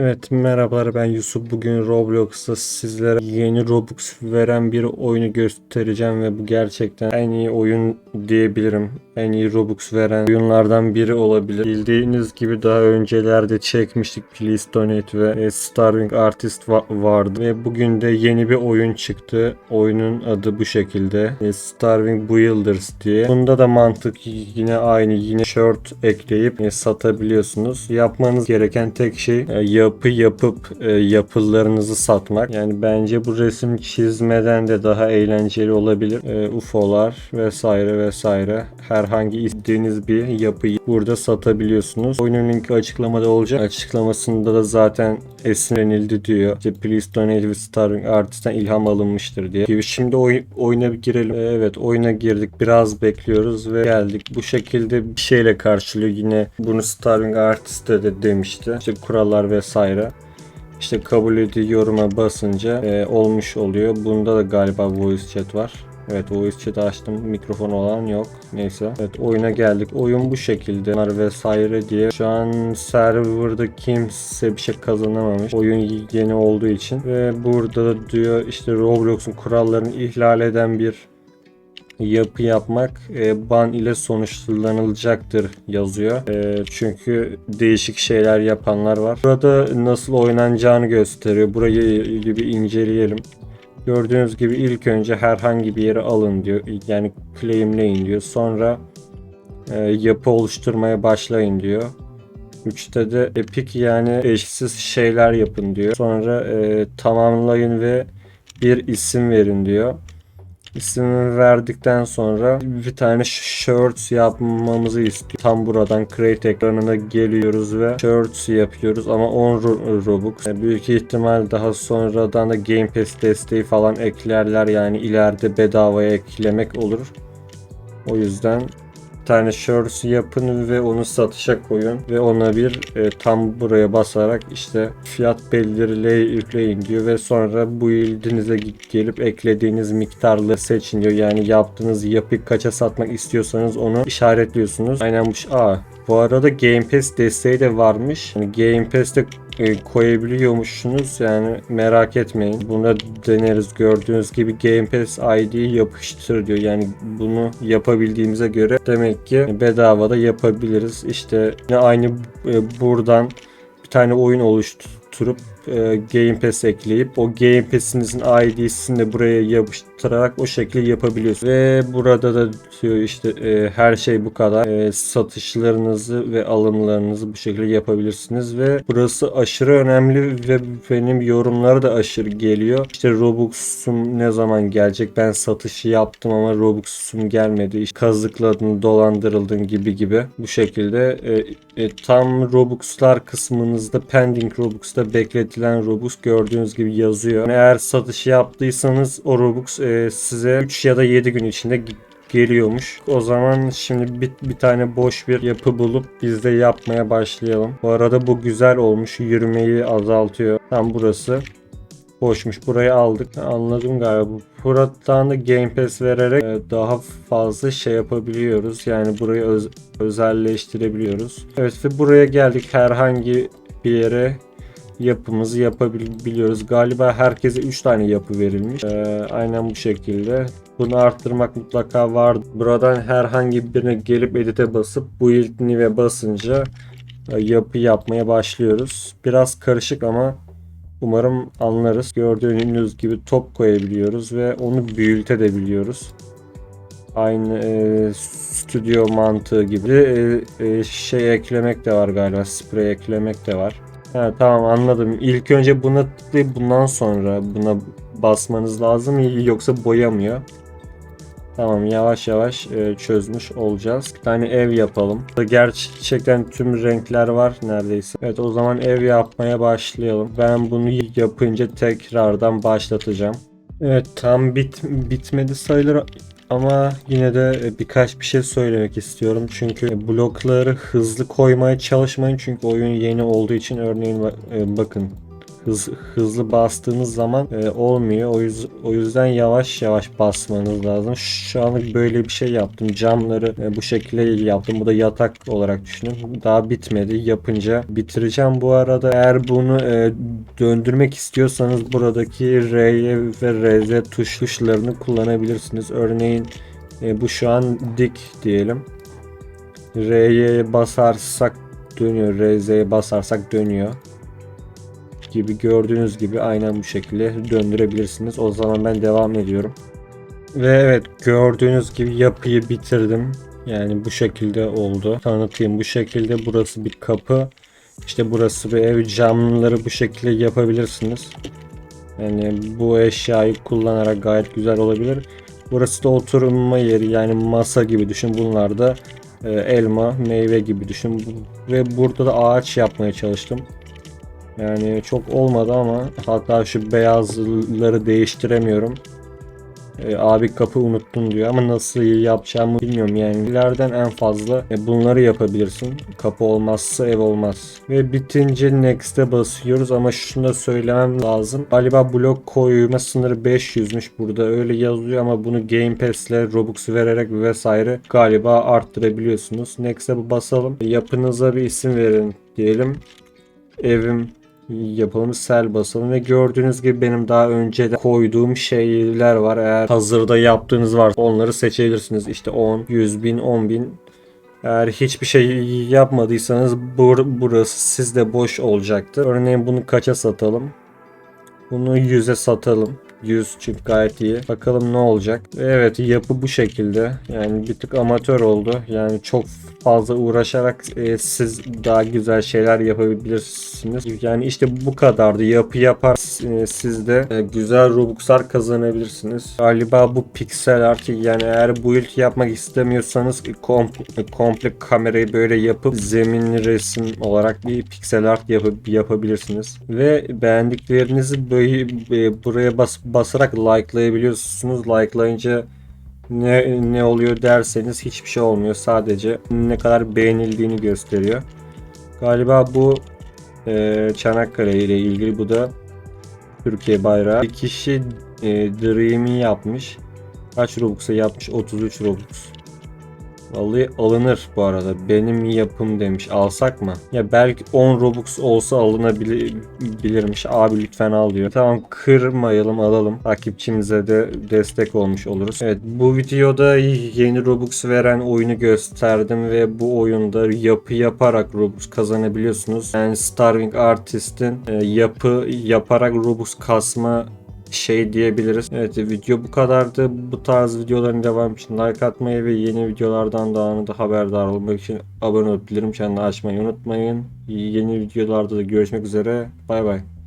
Evet merhabalar ben Yusuf. Bugün Roblox'ta sizlere yeni Robux veren bir oyunu göstereceğim ve bu gerçekten en iyi oyun diyebilirim. En iyi Robux veren oyunlardan biri olabilir. Bildiğiniz gibi daha öncelerde çekmiştik Please Donate ve Starving Artist va- vardı ve bugün de yeni bir oyun çıktı. Oyunun adı bu şekilde. Starving Builders diye. Bunda da mantık yine aynı. Yine shirt ekleyip e, satabiliyorsunuz. Yapmanız gereken tek şey e, yapı yapıp e, yapılarınızı satmak. Yani bence bu resim çizmeden de daha eğlenceli olabilir. UFO'lar vesaire vesaire. Herhangi istediğiniz bir yapıyı burada satabiliyorsunuz. Oyunun linki açıklamada olacak. Açıklamasında da zaten esinlenildi diyor. İşte Please Donate with Starving Artist'ten ilham alınmıştır diye. Gibi. Şimdi oy- oyuna bir girelim. E, evet oyuna girdik. Biraz bekliyoruz ve geldik. Bu şekilde bir şeyle karşılıyor. Yine bunu Starving Artist'te de demişti. İşte kurallar vesaire. İşte kabul ediyorum'a basınca e, olmuş oluyor. Bunda da galiba voice chat var. Evet voice chat açtım. Mikrofon olan yok. Neyse. Evet oyuna geldik. Oyun bu şekilde. Bunlar vesaire diye. Şu an serverda kimse bir şey kazanamamış. Oyun yeni olduğu için. Ve burada da diyor işte Roblox'un kurallarını ihlal eden bir yapı yapmak e, ban ile sonuçlanılacaktır yazıyor. E, çünkü değişik şeyler yapanlar var. Burada nasıl oynanacağını gösteriyor. Burayı bir inceleyelim. Gördüğünüz gibi ilk önce herhangi bir yere alın diyor. Yani claimleyin diyor. Sonra e, yapı oluşturmaya başlayın diyor. Üçte de epic yani eşsiz şeyler yapın diyor. Sonra e, tamamlayın ve bir isim verin diyor. İsmini verdikten sonra bir tane shirts yapmamızı istiyor. Tam buradan create ekranına geliyoruz ve shirts yapıyoruz ama 10 ro- Robux. Yani büyük ihtimal daha sonradan da Game Pass desteği falan eklerler yani ileride bedavaya eklemek olur. O yüzden tane shirts yapın ve onu satışa koyun ve ona bir e, tam buraya basarak işte fiyat belirleyin diyor ve sonra bu ildinize gelip eklediğiniz miktarla seçin diyor. Yani yaptığınız yapıyı kaça satmak istiyorsanız onu işaretliyorsunuz. Aynen bu. Aa, bu arada Game Pass desteği de varmış. Yani Game Pass'te e, koyabiliyormuşsunuz yani merak etmeyin. Buna deneriz gördüğünüz gibi Game Pass ID'yi yapıştır diyor. Yani bunu yapabildiğimize göre demek ki bedava da yapabiliriz. İşte yine aynı e, buradan bir tane oyun oluşturup e, Game Pass ekleyip o Game Pass'inizin ID'sini buraya yapıştırarak o şekilde yapabiliyorsunuz. Ve burada da diyor işte e, her şey bu kadar. E, satışlarınızı ve alımlarınızı bu şekilde yapabilirsiniz ve burası aşırı önemli ve benim yorumları da aşırı geliyor. İşte Robux'um ne zaman gelecek? Ben satışı yaptım ama Robux'um gelmedi. İşte kazıkladın, dolandırıldın gibi gibi. Bu şekilde e, e, tam Robux'lar kısmınızda pending Robux'ta bekletilen Robux gördüğünüz gibi yazıyor. Eğer satışı yaptıysanız o Robux e, size 3 ya da 7 gün içinde ge- geliyormuş. O zaman şimdi bir, bir tane boş bir yapı bulup biz de yapmaya başlayalım. Bu arada bu güzel olmuş. Yürümeyi azaltıyor. Tam burası boşmuş. Burayı aldık. Anladım galiba. Buradan da Game Pass vererek e, daha fazla şey yapabiliyoruz. Yani burayı öz- özelleştirebiliyoruz. Evet ve buraya geldik. Herhangi bir yere yapımızı yapabiliyoruz. Galiba herkese 3 tane yapı verilmiş. Ee, aynen bu şekilde. Bunu arttırmak mutlaka var. Buradan herhangi birine gelip edit'e basıp build new'e basınca e, yapı yapmaya başlıyoruz. Biraz karışık ama umarım anlarız. Gördüğünüz gibi top koyabiliyoruz ve onu büyütebiliyoruz. Aynı e, stüdyo mantığı gibi e, e, şey eklemek de var galiba. Sprey eklemek de var. Ha, tamam anladım. İlk önce buna tıklayıp bundan sonra buna basmanız lazım yoksa boyamıyor. Tamam yavaş yavaş e, çözmüş olacağız. Bir tane ev yapalım. Gerçekten tüm renkler var neredeyse. Evet o zaman ev yapmaya başlayalım. Ben bunu yapınca tekrardan başlatacağım. Evet tam bit bitmedi sayılır ama yine de e, birkaç bir şey söylemek istiyorum. Çünkü blokları hızlı koymaya çalışmayın. Çünkü oyun yeni olduğu için örneğin e, bakın hız, hızlı bastığınız zaman e, olmuyor. O, yüz, o yüzden yavaş yavaş basmanız lazım. Şu anlık böyle bir şey yaptım. Camları e, bu şekilde yaptım. Bu da yatak olarak düşünün. Daha bitmedi. Yapınca bitireceğim bu arada. Eğer bunu e, döndürmek istiyorsanız buradaki R'ye ve RZ tuş tuşlarını kullanabilirsiniz. Örneğin e, bu şu an dik diyelim. R'ye basarsak dönüyor. RZ'ye basarsak dönüyor. Gibi gördüğünüz gibi aynen bu şekilde döndürebilirsiniz. O zaman ben devam ediyorum. Ve evet gördüğünüz gibi yapıyı bitirdim. Yani bu şekilde oldu. Tanıtayım bu şekilde. Burası bir kapı. İşte burası bir ev. Camları bu şekilde yapabilirsiniz. Yani bu eşyayı kullanarak gayet güzel olabilir. Burası da oturma yeri yani masa gibi düşün. Bunlar da e, elma, meyve gibi düşün. Ve burada da ağaç yapmaya çalıştım. Yani çok olmadı ama hatta şu beyazları değiştiremiyorum. E, abi kapı unuttun diyor ama nasıl yapacağımı bilmiyorum yani. İleriden en fazla e, bunları yapabilirsin. Kapı olmazsa ev olmaz. Ve bitince next'e basıyoruz ama şunu da söylemem lazım. Galiba blok koyma sınırı 500'müş burada öyle yazıyor ama bunu Game Pass'le Robux vererek vesaire galiba arttırabiliyorsunuz. Next'e basalım. Yapınıza bir isim verin diyelim. Evim yapalım sel basalım ve gördüğünüz gibi benim daha önce de koyduğum şeyler var. Eğer hazırda yaptığınız var onları seçebilirsiniz. İşte 10, 100 bin, 10 bin. Eğer hiçbir şey yapmadıysanız bur- burası sizde boş olacaktır. Örneğin bunu kaça satalım? Bunu 100'e satalım. 100 çünkü gayet iyi. Bakalım ne olacak. Evet yapı bu şekilde. Yani bir tık amatör oldu. Yani çok fazla uğraşarak e, siz daha güzel şeyler yapabilirsiniz. Yani işte bu kadardı. Yapı yapar e, siz de e, güzel Robux'lar kazanabilirsiniz. Galiba bu piksel art yani eğer build yapmak istemiyorsanız komple, komple kamerayı böyle yapıp zeminli resim olarak bir piksel art yapıp yapabilirsiniz. Ve beğendiklerinizi böyle e, buraya bas, basarak likelayabiliyorsunuz. Likelayınca ne ne oluyor derseniz hiçbir şey olmuyor. Sadece ne kadar beğenildiğini gösteriyor. Galiba bu e, Çanakkale ile ilgili bu da Türkiye bayrağı. Bir kişi e, Dream'i yapmış. Kaç Robux'a yapmış? 33 Robux. Vallahi alınır bu arada. Benim yapım demiş. Alsak mı? Ya belki 10 Robux olsa alınabilirmiş. Abi lütfen al diyor. Tamam kırmayalım alalım. Takipçimize de destek olmuş oluruz. Evet bu videoda yeni Robux veren oyunu gösterdim ve bu oyunda yapı yaparak Robux kazanabiliyorsunuz. Yani Starving Artist'in e, yapı yaparak Robux kasma şey diyebiliriz. Evet video bu kadardı. Bu tarz videoların devamı için like atmayı ve yeni videolardan da anında haberdar olmak için abone olup bildirim çanını açmayı unutmayın. Yeni videolarda da görüşmek üzere. Bay bay.